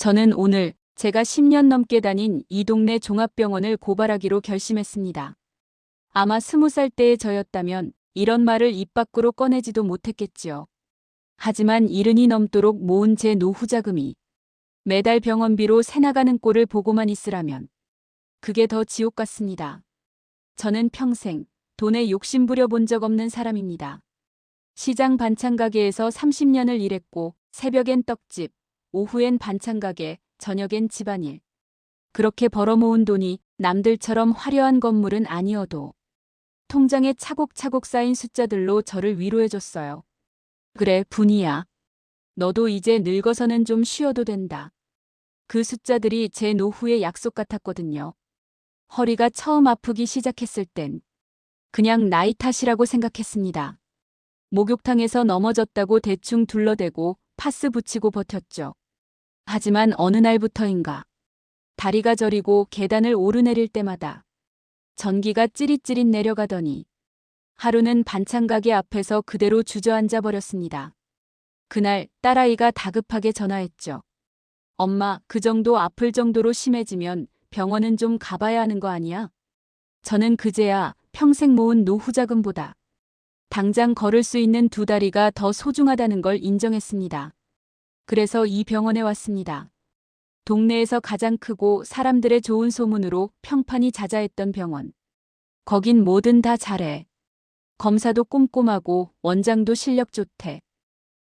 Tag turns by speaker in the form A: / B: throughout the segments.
A: 저는 오늘 제가 10년 넘게 다닌 이 동네 종합병원을 고발하기로 결심했습니다. 아마 20살 때의 저였다면 이런 말을 입 밖으로 꺼내지도 못했겠지요. 하지만 이른이 넘도록 모은 제 노후 자금이 매달 병원비로 새나가는 꼴을 보고만 있으라면 그게 더 지옥 같습니다. 저는 평생 돈에 욕심 부려본 적 없는 사람입니다. 시장 반찬 가게에서 30년을 일했고 새벽엔 떡집, 오후엔 반찬 가게, 저녁엔 집안일. 그렇게 벌어모은 돈이 남들처럼 화려한 건물은 아니어도 통장에 차곡차곡 쌓인 숫자들로 저를 위로해줬어요. 그래, 분이야. 너도 이제 늙어서는 좀 쉬어도 된다. 그 숫자들이 제 노후의 약속 같았거든요. 허리가 처음 아프기 시작했을 땐 그냥 나이 탓이라고 생각했습니다. 목욕탕에서 넘어졌다고 대충 둘러대고 파스 붙이고 버텼죠. 하지만 어느 날부터인가 다리가 저리고 계단을 오르내릴 때마다 전기가 찌릿찌릿 내려가더니 하루는 반찬 가게 앞에서 그대로 주저앉아 버렸습니다. 그날 딸아이가 다급하게 전화했죠. 엄마, 그 정도 아플 정도로 심해지면 병원은 좀 가봐야 하는 거 아니야? 저는 그제야 평생 모은 노후 자금보다 당장 걸을 수 있는 두 다리가 더 소중하다는 걸 인정했습니다. 그래서 이 병원에 왔습니다. 동네에서 가장 크고 사람들의 좋은 소문으로 평판이 자자했던 병원. 거긴 뭐든 다 잘해. 검사도 꼼꼼하고 원장도 실력 좋대.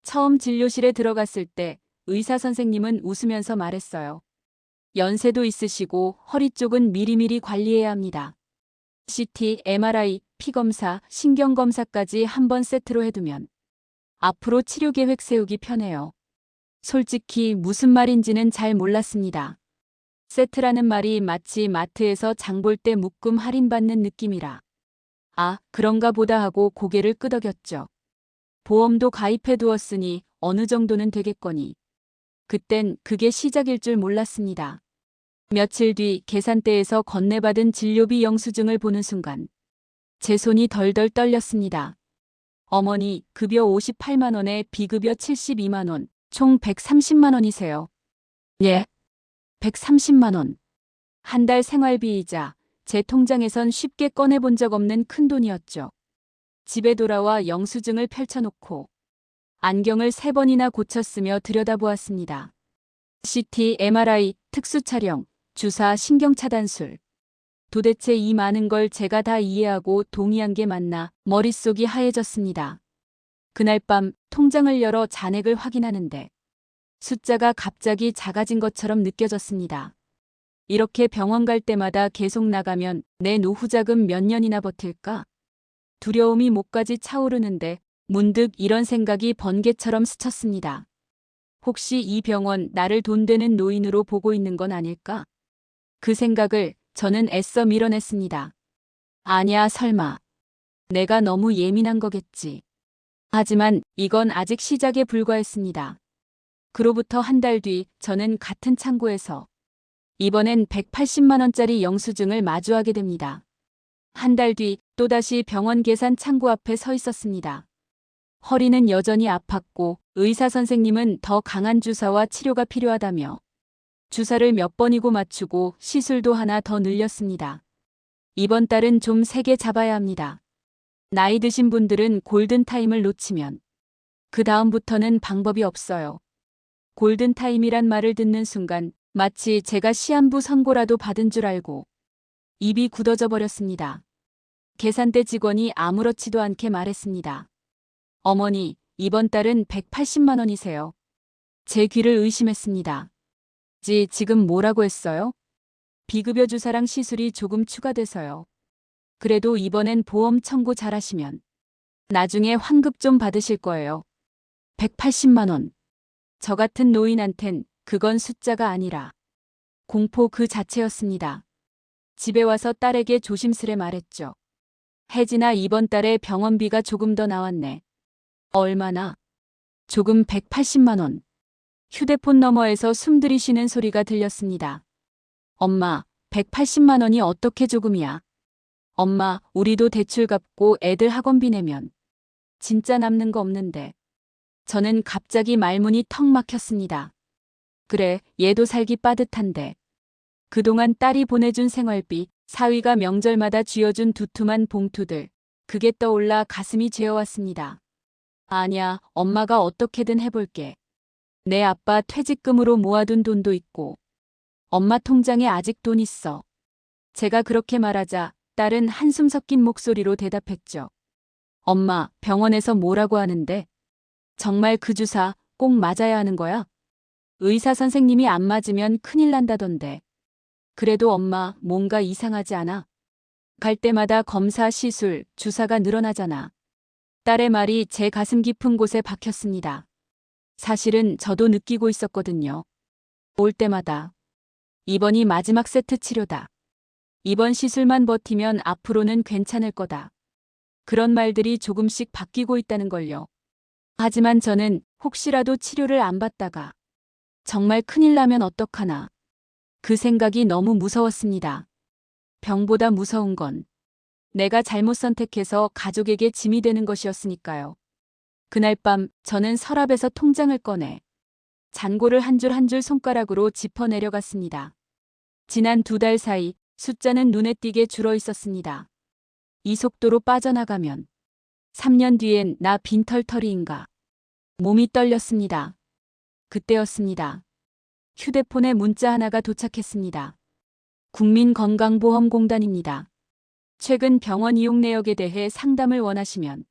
A: 처음 진료실에 들어갔을 때 의사 선생님은 웃으면서 말했어요. 연세도 있으시고 허리 쪽은 미리미리 관리해야 합니다. CT, MRI, 피검사, 신경검사까지 한 번 세트로 해두면 앞으로 치료 계획 세우기 편해요. 솔직히 무슨 말인지는 잘 몰랐습니다. 세트라는 말이 마치 마트에서 장 볼 때 묶음 할인받는 느낌이라. 아, 그런가 보다 하고 고개를 끄덕였죠. 보험도 가입해 두었으니 어느 정도는 되겠거니. 그땐 그게 시작일 줄 몰랐습니다. 며칠 뒤 계산대에서 건네받은 진료비 영수증을 보는 순간 제 손이 덜덜 떨렸습니다. 어머니, 급여 58만 원에 비급여 72만 원, 총 130만 원이세요. 예. 130만 원. 한 달 생활비이자 제 통장에선 쉽게 꺼내본 적 없는 큰 돈이었죠. 집에 돌아와 영수증을 펼쳐놓고 안경을 세 번이나 고쳤으며 들여다보았습니다. CT, MRI, 특수 촬영, 주사, 신경 차단술. 도대체 이 많은 걸 제가 다 이해하고 동의한 게 맞나 머릿속이 하얘졌습니다. 그날 밤 통장을 열어 잔액을 확인하는데 숫자가 갑자기 작아진 것처럼 느껴졌습니다. 이렇게 병원 갈 때마다 계속 나가면 내 노후 자금 몇 년이나 버틸까? 두려움이 목까지 차오르는데 문득 이런 생각이 번개처럼 스쳤습니다. 혹시 이 병원 나를 돈 되는 노인으로 보고 있는 건 아닐까? 그 생각을 저는 애써 밀어냈습니다. 아냐, 설마. 내가 너무 예민한 거겠지. 하지만 이건 아직 시작에 불과했습니다. 그로부터 한 달 뒤 저는 같은 창고에서 이번엔 180만원짜리 영수증을 마주하게 됩니다. 한 달 뒤 또다시 병원 계산 창구 앞에 서 있었습니다. 허리는 여전히 아팠고 의사 선생님은 더 강한 주사와 치료가 필요하다며 주사를 몇 번이고 맞추고 시술도 하나 더 늘렸습니다. 이번 달은 좀 세게 잡아야 합니다. 나이 드신 분들은 골든타임을 놓치면 그 다음부터는 방법이 없어요. 골든타임이란 말을 듣는 순간 마치 제가 시한부 선고라도 받은 줄 알고 입이 굳어져 버렸습니다. 계산대 직원이 아무렇지도 않게 말했습니다. 어머니, 이번 달은 180만 원이세요. 제 귀를 의심했습니다. 지 지금 뭐라고 했어요? 비급여 주사랑 시술이 조금 추가돼서요. 그래도 이번엔 보험 청구 잘하시면 나중에 환급 좀 받으실 거예요. 180만 원. 저 같은 노인한텐 그건 숫자가 아니라 공포 그 자체였습니다. 집에 와서 딸에게 조심스레 말했죠. 혜진아 이번 달에 병원비가 조금 더 나왔네. 얼마나? 조금 180만 원. 휴대폰 너머에서 숨 들이쉬는 소리가 들렸습니다. 엄마, 180만 원이 어떻게 조금이야? 엄마, 우리도 대출 갚고 애들 학원비 내면 진짜 남는 거 없는데. 저는 갑자기 말문이 턱 막혔습니다. 그래, 얘도 살기 빠듯한데. 그동안 딸이 보내준 생활비, 사위가 명절마다 쥐어준 두툼한 봉투들. 그게 떠올라 가슴이 죄어왔습니다. 아니야, 엄마가 어떻게든 해볼게. 내 아빠 퇴직금으로 모아둔 돈도 있고, 엄마 통장에 아직 돈 있어. 제가 그렇게 말하자 딸은 한숨 섞인 목소리로 대답했죠. 엄마, 병원에서 뭐라고 하는데? 정말 그 주사 꼭 맞아야 하는 거야? 의사 선생님이 안 맞으면 큰일 난다던데. 그래도 엄마, 뭔가 이상하지 않아? 갈 때마다 검사, 시술, 주사가 늘어나잖아. 딸의 말이 제 가슴 깊은 곳에 박혔습니다. 사실은 저도 느끼고 있었거든요. 올 때마다. 이번이 마지막 세트 치료다. 이번 시술만 버티면 앞으로는 괜찮을 거다. 그런 말들이 조금씩 바뀌고 있다는 걸요. 하지만 저는 혹시라도 치료를 안 받다가 정말 큰일 나면 어떡하나. 그 생각이 너무 무서웠습니다. 병보다 무서운 건 내가 잘못 선택해서 가족에게 짐이 되는 것이었으니까요. 그날 밤 저는 서랍에서 통장을 꺼내 잔고를 한 줄 한 줄 손가락으로 짚어 내려갔습니다. 지난 두 달 사이 숫자는 눈에 띄게 줄어 있었습니다. 이 속도로 빠져나가면 3년 뒤엔 나 빈털터리인가. 몸이 떨렸습니다. 그때였습니다. 휴대폰에 문자 하나가 도착했습니다. 국민건강보험공단입니다. 최근 병원 이용 내역에 대해 상담을 원하시면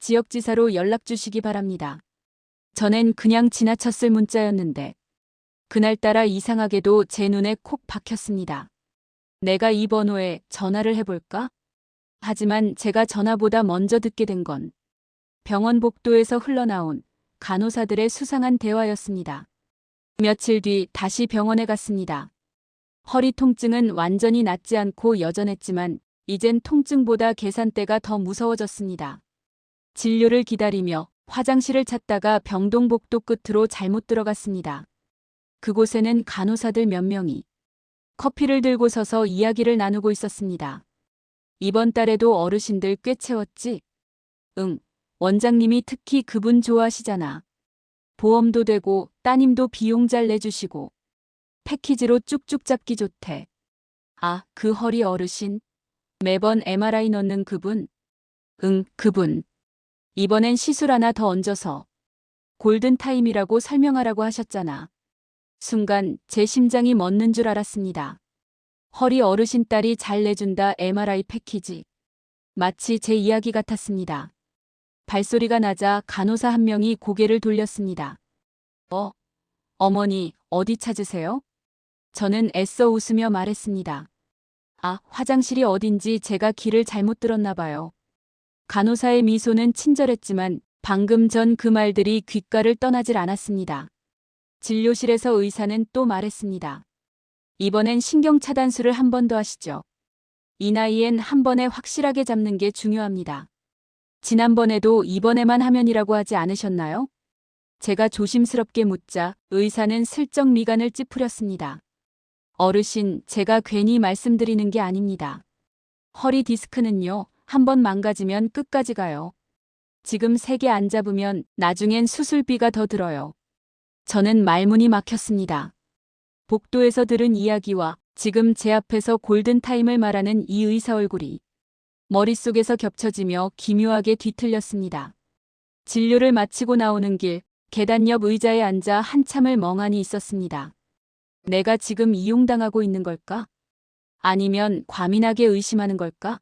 A: 지역지사로 연락 주시기 바랍니다. 전엔 그냥 지나쳤을 문자였는데 그날따라 이상하게도 제 눈에 콕 박혔습니다. 내가 이 번호에 전화를 해볼까? 하지만 제가 전화보다 먼저 듣게 된 건 병원 복도에서 흘러나온 간호사들의 수상한 대화였습니다. 며칠 뒤 다시 병원에 갔습니다. 허리 통증은 완전히 낫지 않고 여전했지만 이젠 통증보다 계산대가 더 무서워졌습니다. 진료를 기다리며 화장실을 찾다가 병동복도 끝으로 잘못 들어갔습니다. 그곳에는 간호사들 몇 명이 커피를 들고 서서 이야기를 나누고 있었습니다. 이번 달에도 어르신들 꽤 채웠지? 응, 원장님이 특히 그분 좋아하시잖아. 보험도 되고 따님도 비용 잘 내주시고 패키지로 쭉쭉 잡기 좋대. 아, 그 허리 어르신. 매번 MRI 넣는 그분? 응, 그분. 이번엔 시술 하나 더 얹어서 골든타임이라고 설명하라고 하셨잖아. 순간 제 심장이 멎는 줄 알았습니다. 허리 어르신 딸이 잘 내준다 MRI 패키지. 마치 제 이야기 같았습니다. 발소리가 나자 간호사 한 명이 고개를 돌렸습니다. 어? 어머니, 어디 찾으세요? 저는 애써 웃으며 말했습니다. 아, 화장실이 어딘지 제가 길을 잘못 들었나 봐요. 간호사의 미소는 친절했지만 방금 전 그 말들이 귓가를 떠나질 않았습니다. 진료실에서 의사는 또 말했습니다. 이번엔 신경 차단술을 한 번 더 하시죠. 이 나이엔 한 번에 확실하게 잡는 게 중요합니다. 지난번에도 이번에만 하면이라고 하지 않으셨나요? 제가 조심스럽게 묻자 의사는 슬쩍 미간을 찌푸렸습니다. 어르신, 제가 괜히 말씀드리는 게 아닙니다. 허리 디스크는요, 한 번 망가지면 끝까지 가요. 지금 세 개 안 잡으면 나중엔 수술비가 더 들어요. 저는 말문이 막혔습니다. 복도에서 들은 이야기와 지금 제 앞에서 골든타임을 말하는 이 의사 얼굴이 머릿속에서 겹쳐지며 기묘하게 뒤틀렸습니다. 진료를 마치고 나오는 길, 계단 옆 의자에 앉아 한참을 멍하니 있었습니다. 내가 지금 이용당하고 있는 걸까? 아니면 과민하게 의심하는 걸까?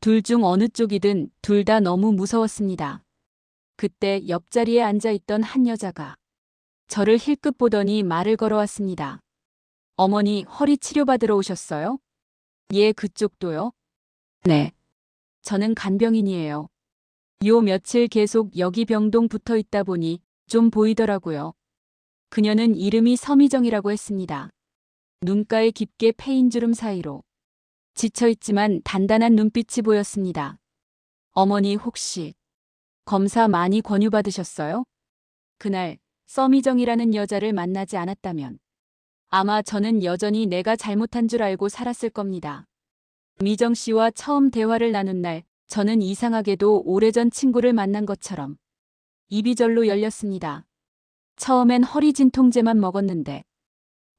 A: 둘 중 어느 쪽이든 둘 다 너무 무서웠습니다. 그때 옆자리에 앉아 있던 한 여자가 저를 힐끗 보더니 말을 걸어왔습니다. 어머니 허리 치료받으러 오셨어요? 예, 그쪽도요? 네. 저는 간병인이에요. 요 며칠 계속 여기 병동 붙어 있다 보니 좀 보이더라고요. 그녀는 이름이 서미정이라고 했습니다. 눈가에 깊게 패인 주름 사이로 지쳐있지만 단단한 눈빛이 보였습니다. 어머니 혹시 검사 많이 권유받으셨어요? 그날 서미정이라는 여자를 만나지 않았다면 아마 저는 여전히 내가 잘못한 줄 알고 살았을 겁니다. 미정 씨와 처음 대화를 나눈 날 저는 이상하게도 오래전 친구를 만난 것처럼 입이 절로 열렸습니다. 처음엔 허리 진통제만 먹었는데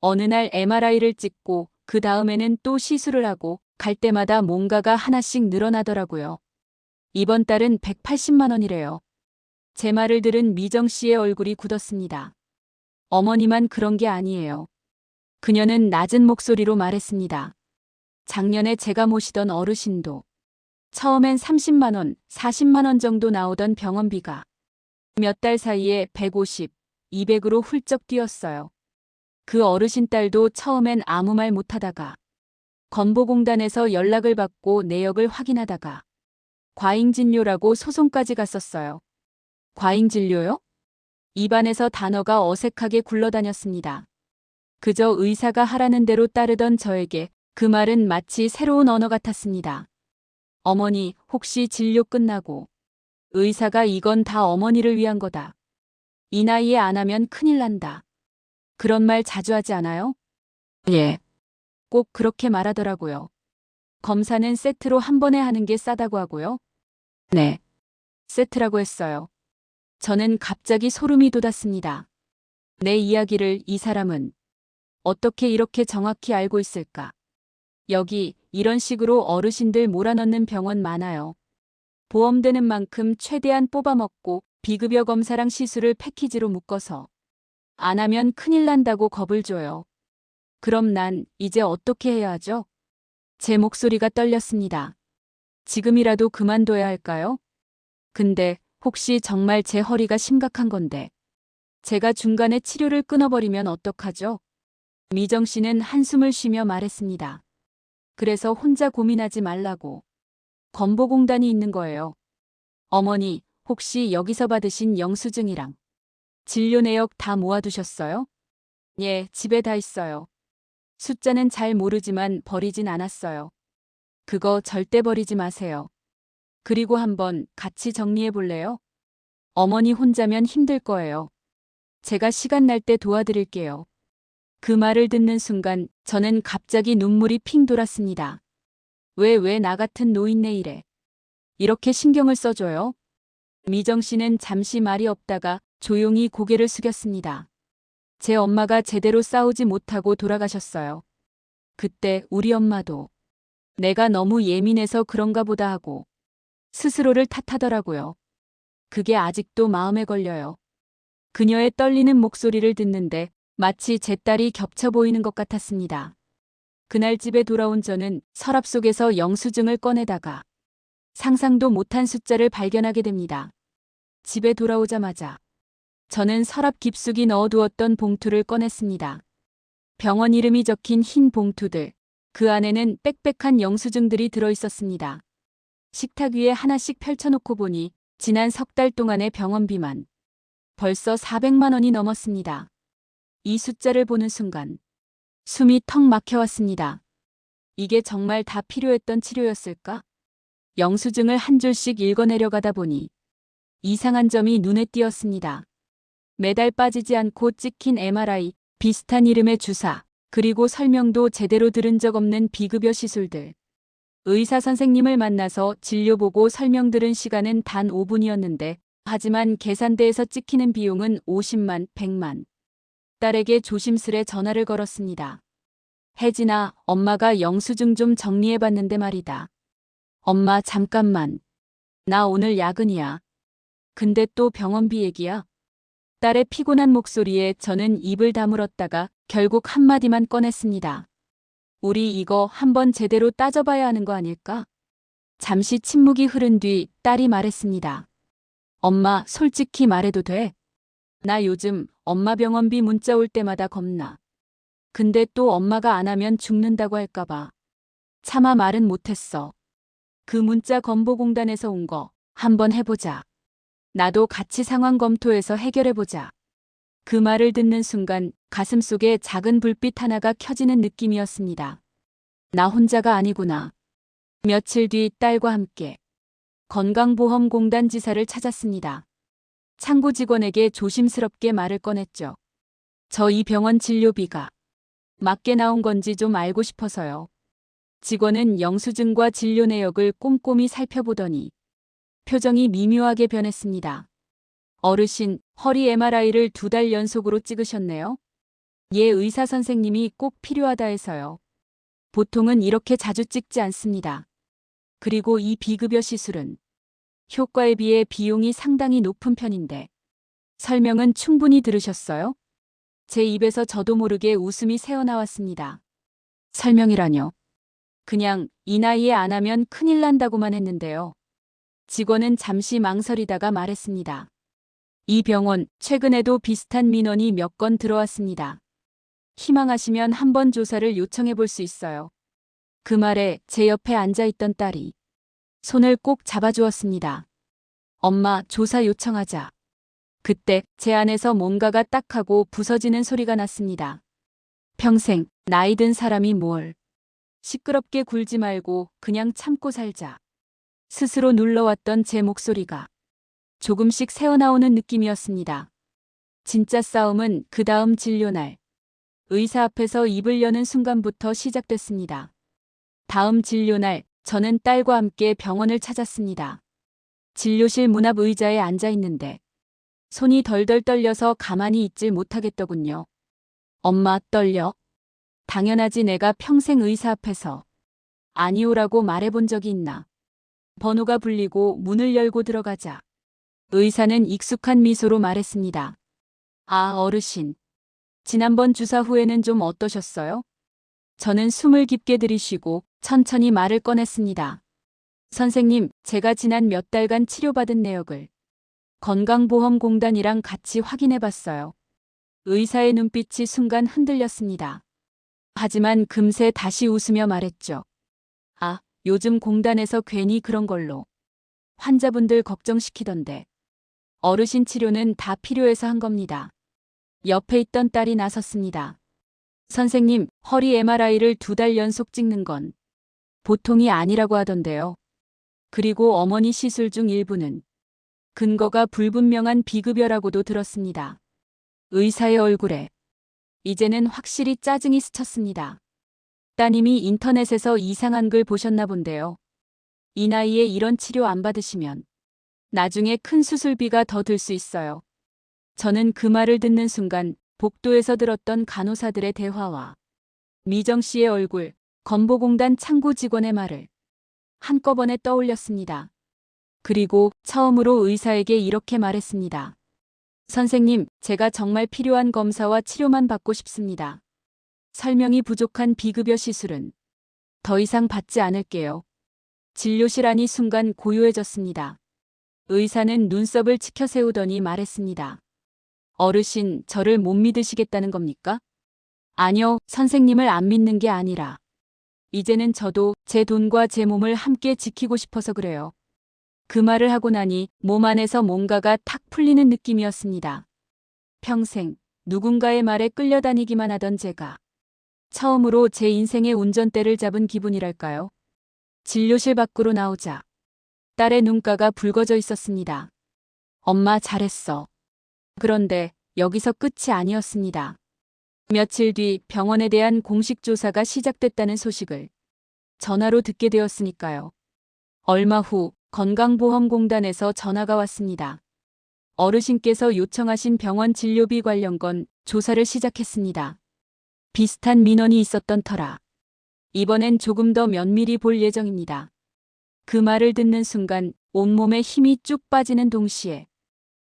A: 어느 날 MRI를 찍고 그 다음에는 또 시술을 하고 갈 때마다 뭔가가 하나씩 늘어나더라고요. 이번 달은 180만 원이래요. 제 말을 들은 미정 씨의 얼굴이 굳었습니다. 어머니만 그런 게 아니에요. 그녀는 낮은 목소리로 말했습니다. 작년에 제가 모시던 어르신도 처음엔 30만 원, 40만 원 정도 나오던 병원비가 몇 달 사이에 150, 200으로 훌쩍 뛰었어요. 그 어르신 딸도 처음엔 아무 말 못하다가 건보공단에서 연락을 받고 내역을 확인하다가 과잉진료라고 소송까지 갔었어요. 과잉 진료요? 입안에서 단어가 어색하게 굴러다녔습니다. 그저 의사가 하라는 대로 따르던 저에게 그 말은 마치 새로운 언어 같았습니다. 어머니, 혹시 진료 끝나고 의사가 이건 다 어머니를 위한 거다. 이 나이에 안 하면 큰일 난다. 그런 말 자주 하지 않아요? 예. 꼭 그렇게 말하더라고요. 검사는 세트로 한 번에 하는 게 싸다고 하고요. 네. 세트라고 했어요. 저는 갑자기 소름이 돋았습니다. 내 이야기를 이 사람은 어떻게 이렇게 정확히 알고 있을까? 여기 이런 식으로 어르신들 몰아넣는 병원 많아요. 보험 되는 만큼 최대한 뽑아먹고 비급여 검사랑 시술을 패키지로 묶어서 안 하면 큰일 난다고 겁을 줘요. 그럼 난 이제 어떻게 해야 하죠? 제 목소리가 떨렸습니다. 지금이라도 그만둬야 할까요? 근데 혹시 정말 제 허리가 심각한 건데 제가 중간에 치료를 끊어버리면 어떡하죠? 미정 씨는 한숨을 쉬며 말했습니다. 그래서 혼자 고민하지 말라고. 건보공단이 있는 거예요. 어머니, 혹시 여기서 받으신 영수증이랑 진료 내역 다 모아두셨어요? 예, 집에 다 있어요. 숫자는 잘 모르지만 버리진 않았어요. 그거 절대 버리지 마세요. 그리고 한번 같이 정리해 볼래요? 어머니 혼자면 힘들 거예요. 제가 시간 날 때 도와드릴게요. 그 말을 듣는 순간 저는 갑자기 눈물이 핑 돌았습니다. 왜 왜 나 같은 노인네 일에 이렇게 신경을 써줘요? 미정 씨는 잠시 말이 없다가 조용히 고개를 숙였습니다. 제 엄마가 제대로 싸우지 못하고 돌아가셨어요. 그때 우리 엄마도 내가 너무 예민해서 그런가 보다 하고 스스로를 탓하더라고요. 그게 아직도 마음에 걸려요. 그녀의 떨리는 목소리를 듣는데 마치 제 딸이 겹쳐 보이는 것 같았습니다. 그날 집에 돌아온 저는 서랍 속에서 영수증을 꺼내다가 상상도 못한 숫자를 발견하게 됩니다. 집에 돌아오자마자 저는 서랍 깊숙이 넣어두었던 봉투를 꺼냈습니다. 병원 이름이 적힌 흰 봉투들, 그 안에는 빽빽한 영수증들이 들어 있었습니다. 식탁 위에 하나씩 펼쳐놓고 보니 지난 석 달 동안의 병원비만 벌써 400만 원이 넘었습니다. 이 숫자를 보는 순간 숨이 턱 막혀왔습니다. 이게 정말 다 필요했던 치료였을까? 영수증을 한 줄씩 읽어내려가다 보니 이상한 점이 눈에 띄었습니다. 매달 빠지지 않고 찍힌 MRI, 비슷한 이름의 주사, 그리고 설명도 제대로 들은 적 없는 비급여 시술들. 의사 선생님을 만나서 진료 보고 설명 들은 시간은 단 5분이었는데, 하지만 계산대에서 찍히는 비용은 50만, 100만. 딸에게 조심스레 전화를 걸었습니다. 혜진아, 엄마가 영수증 좀 정리해봤는데 말이다. 엄마, 잠깐만. 나 오늘 야근이야. 근데 또 병원비 얘기야. 딸의 피곤한 목소리에 저는 입을 다물었다가 결국 한마디만 꺼냈습니다. 우리 이거 한번 제대로 따져봐야 하는 거 아닐까? 잠시 침묵이 흐른 뒤 딸이 말했습니다. 엄마, 솔직히 말해도 돼? 나 요즘 엄마 병원비 문자 올 때마다 겁나. 근데 또 엄마가 안 하면 죽는다고 할까봐. 차마 말은 못했어. 그 문자 건보공단에서 온 거 한번 해보자. 나도 같이 상황 검토해서 해결해보자. 그 말을 듣는 순간 가슴 속에 작은 불빛 하나가 켜지는 느낌이었습니다. 나 혼자가 아니구나. 며칠 뒤 딸과 함께 건강보험공단 지사를 찾았습니다. 창구 직원에게 조심스럽게 말을 꺼냈죠. 저 이 병원 진료비가 맞게 나온 건지 좀 알고 싶어서요. 직원은 영수증과 진료 내역을 꼼꼼히 살펴보더니 표정이 미묘하게 변했습니다. 어르신, 허리 MRI를 두 달 연속으로 찍으셨네요. 예, 의사 선생님이 꼭 필요하다 해서요. 보통은 이렇게 자주 찍지 않습니다. 그리고 이 비급여 시술은 효과에 비해 비용이 상당히 높은 편인데 설명은 충분히 들으셨어요? 제 입에서 저도 모르게 웃음이 새어나왔습니다. 설명이라뇨. 그냥 이 나이에 안 하면 큰일 난다고만 했는데요. 직원은 잠시 망설이다가 말했습니다. 이 병원 최근에도 비슷한 민원이 몇 건 들어왔습니다. 희망하시면 한번 조사를 요청해 볼 수 있어요. 그 말에 제 옆에 앉아 있던 딸이 손을 꼭 잡아주었습니다. 엄마 조사 요청하자. 그때 제 안에서 뭔가가 딱 하고 부서지는 소리가 났습니다. 평생 나이 든 사람이 뭘. 시끄럽게 굴지 말고 그냥 참고 살자. 스스로 눌러왔던 제 목소리가 조금씩 새어나오는 느낌이었습니다. 진짜 싸움은 그 다음 진료날. 의사 앞에서 입을 여는 순간부터 시작됐습니다. 다음 진료날, 저는 딸과 함께 병원을 찾았습니다. 진료실 문 앞 의자에 앉아 있는데, 손이 덜덜 떨려서 가만히 있질 못하겠더군요. 엄마 떨려? 당연하지 내가 평생 의사 앞에서 아니오라고 말해본 적이 있나. 번호가 불리고 문을 열고 들어가자. 의사는 익숙한 미소로 말했습니다. 아, 어르신. 지난번 주사 후에는 좀 어떠셨어요? 저는 숨을 깊게 들이쉬고 천천히 말을 꺼냈습니다. 선생님, 제가 지난 몇 달간 치료받은 내역을 건강보험공단이랑 같이 확인해 봤어요. 의사의 눈빛이 순간 흔들렸습니다. 하지만 금세 다시 웃으며 말했죠. 아, 요즘 공단에서 괜히 그런 걸로 환자분들 걱정시키던데. 어르신 치료는 다 필요해서 한 겁니다. 옆에 있던 딸이 나섰습니다. 선생님, 허리 MRI를 두 달 연속 찍는 건 보통이 아니라고 하던데요. 그리고 어머니 시술 중 일부는 근거가 불분명한 비급여라고도 들었습니다. 의사의 얼굴에 이제는 확실히 짜증이 스쳤습니다. 따님이 인터넷에서 이상한 글 보셨나 본데요. 이 나이에 이런 치료 안 받으시면 나중에 큰 수술비가 더 들 수 있어요. 저는 그 말을 듣는 순간 복도에서 들었던 간호사들의 대화와 미정 씨의 얼굴, 건보공단 창구 직원의 말을 한꺼번에 떠올렸습니다. 그리고 처음으로 의사에게 이렇게 말했습니다. 선생님, 제가 정말 필요한 검사와 치료만 받고 싶습니다. 설명이 부족한 비급여 시술은 더 이상 받지 않을게요. 진료실 안이 순간 고요해졌습니다. 의사는 눈썹을 치켜 세우더니 말했습니다. 어르신, 저를 못 믿으시겠다는 겁니까? 아니요, 선생님을 안 믿는 게 아니라. 이제는 저도 제 돈과 제 몸을 함께 지키고 싶어서 그래요. 그 말을 하고 나니 몸 안에서 뭔가가 탁 풀리는 느낌이었습니다. 평생 누군가의 말에 끌려다니기만 하던 제가 처음으로 제 인생의 운전대를 잡은 기분이랄까요? 진료실 밖으로 나오자 딸의 눈가가 붉어져 있었습니다. 엄마 잘했어. 그런데 여기서 끝이 아니었습니다. 며칠 뒤 병원에 대한 공식 조사가 시작됐다는 소식을 전화로 듣게 되었으니까요. 얼마 후 건강보험공단에서 전화가 왔습니다. 어르신께서 요청하신 병원 진료비 관련 건 조사를 시작했습니다. 비슷한 민원이 있었던 터라 이번엔 조금 더 면밀히 볼 예정입니다. 그 말을 듣는 순간 온몸에 힘이 쭉 빠지는 동시에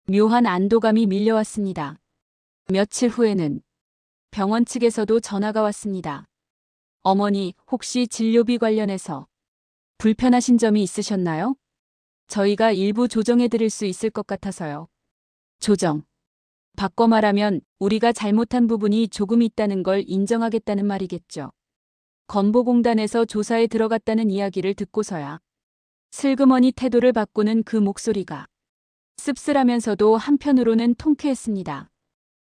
A: 묘한 안도감이 밀려왔습니다. 며칠 후에는 병원 측에서도 전화가 왔습니다. 어머니, 혹시 진료비 관련해서 불편하신 점이 있으셨나요? 저희가 일부 조정해 드릴 수 있을 것 같아서요. 조정. 바꿔 말하면 우리가 잘못한 부분이 조금 있다는 걸 인정하겠다는 말이겠죠. 건보공단에서 조사에 들어갔다는 이야기를 듣고서야 슬그머니 태도를 바꾸는 그 목소리가 씁쓸하면서도 한편으로는 통쾌했습니다.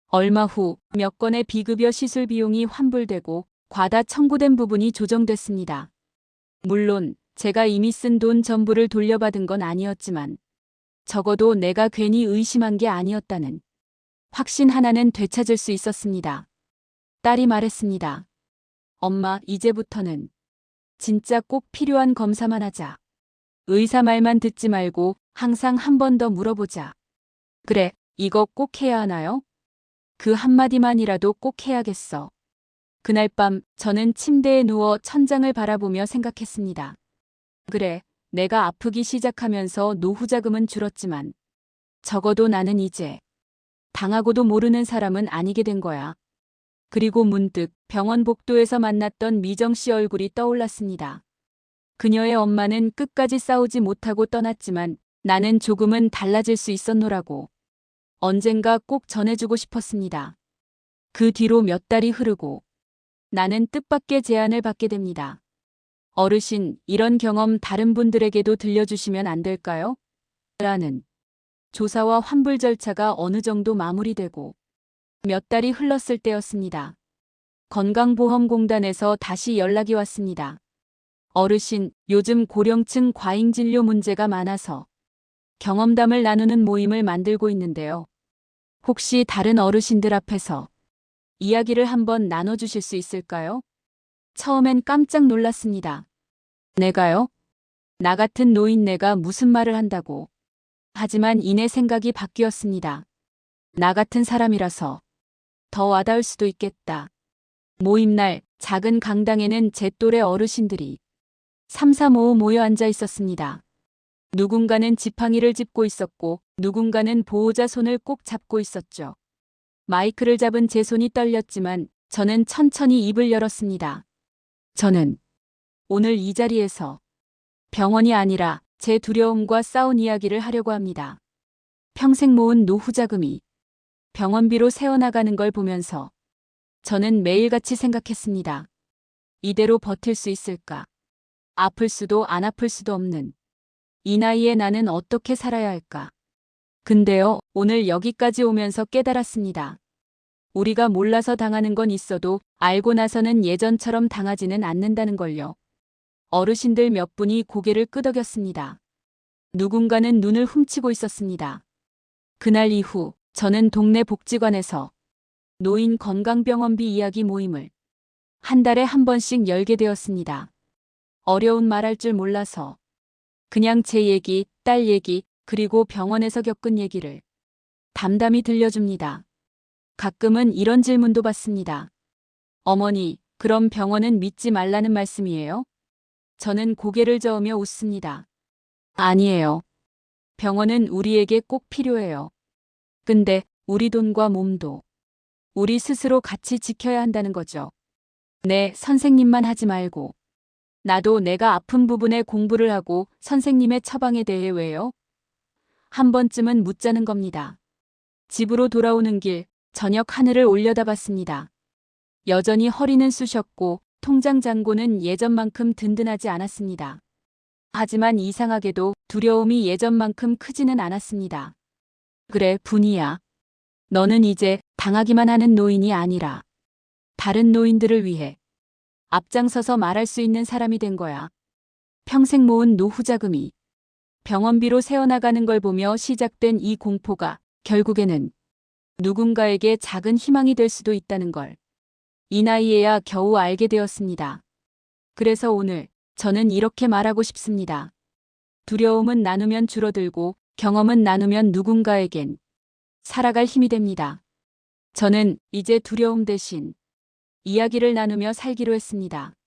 A: 얼마 후 몇 건의 비급여 시술 비용이 환불되고 과다 청구된 부분이 조정됐습니다. 물론 제가 이미 쓴 돈 전부를 돌려받은 건 아니었지만 적어도 내가 괜히 의심한 게 아니었다는 확신 하나는 되찾을 수 있었습니다. 딸이 말했습니다. 엄마, 이제부터는 진짜 꼭 필요한 검사만 하자. 의사 말만 듣지 말고 항상 한 번 더 물어보자. 그래, 이거 꼭 해야 하나요? 그 한마디만이라도 꼭 해야겠어. 그날 밤 저는 침대에 누워 천장을 바라보며 생각했습니다. 그래, 내가 아프기 시작하면서 노후 자금은 줄었지만 적어도 나는 이제 당하고도 모르는 사람은 아니게 된 거야. 그리고 문득 병원 복도에서 만났던 미정 씨 얼굴이 떠올랐습니다. 그녀의 엄마는 끝까지 싸우지 못하고 떠났지만 나는 조금은 달라질 수 있었노라고. 언젠가 꼭 전해주고 싶었습니다. 그 뒤로 몇 달이 흐르고 나는 뜻밖의 제안을 받게 됩니다. 어르신, 이런 경험 다른 분들에게도 들려주시면 안 될까요? 라는 조사와 환불 절차가 어느 정도 마무리되고 몇 달이 흘렀을 때였습니다. 건강보험공단에서 다시 연락이 왔습니다. 어르신, 요즘 고령층 과잉 진료 문제가 많아서 경험담을 나누는 모임을 만들고 있는데요. 혹시 다른 어르신들 앞에서 이야기를 한번 나눠주실 수 있을까요? 처음엔 깜짝 놀랐습니다. 내가요? 나 같은 노인네가 무슨 말을 한다고. 하지만 이내 생각이 바뀌었습니다. 나 같은 사람이라서 더 와닿을 수도 있겠다. 모임날 작은 강당에는 제 또래 어르신들이 삼삼오오 모여 앉아 있었습니다. 누군가는 지팡이를 짚고 있었고 누군가는 보호자 손을 꼭 잡고 있었죠. 마이크를 잡은 제 손이 떨렸지만 저는 천천히 입을 열었습니다. 저는 오늘 이 자리에서 병원이 아니라 제 두려움과 싸운 이야기를 하려고 합니다. 평생 모은 노후 자금이 병원비로 새어나가는 걸 보면서 저는 매일같이 생각했습니다. 이대로 버틸 수 있을까? 아플 수도 안 아플 수도 없는 이 나이에 나는 어떻게 살아야 할까? 근데요, 오늘 여기까지 오면서 깨달았습니다. 우리가 몰라서 당하는 건 있어도 알고 나서는 예전처럼 당하지는 않는다는 걸요. 어르신들 몇 분이 고개를 끄덕였습니다. 누군가는 눈을 훔치고 있었습니다. 그날 이후 저는 동네 복지관에서 노인 건강병원비 이야기 모임을 한 달에 한 번씩 열게 되었습니다. 어려운 말할 줄 몰라서 그냥 제 얘기, 딸 얘기, 그리고 병원에서 겪은 얘기를 담담히 들려줍니다. 가끔은 이런 질문도 받습니다. 어머니, 그럼 병원은 믿지 말라는 말씀이에요? 저는 고개를 저으며 웃습니다. 아니에요. 병원은 우리에게 꼭 필요해요. 근데 우리 돈과 몸도 우리 스스로 같이 지켜야 한다는 거죠. 네, 선생님만 하지 말고. 나도 내가 아픈 부분에 공부를 하고 선생님의 처방에 대해 왜요? 한 번쯤은 묻자는 겁니다. 집으로 돌아오는 길, 저녁 하늘을 올려다봤습니다. 여전히 허리는 쑤셨고 통장 잔고는 예전만큼 든든하지 않았습니다. 하지만 이상하게도 두려움이 예전만큼 크지는 않았습니다. 그래, 분이야. 너는 이제 당하기만 하는 노인이 아니라 다른 노인들을 위해 앞장서서 말할 수 있는 사람이 된 거야. 평생 모은 노후 자금이 병원비로 새어나가는 걸 보며 시작된 이 공포가 결국에는 누군가에게 작은 희망이 될 수도 있다는 걸 이 나이에야 겨우 알게 되었습니다. 그래서 오늘 저는 이렇게 말하고 싶습니다. 두려움은 나누면 줄어들고 경험은 나누면 누군가에겐 살아갈 힘이 됩니다. 저는 이제 두려움 대신 이야기를 나누며 살기로 했습니다.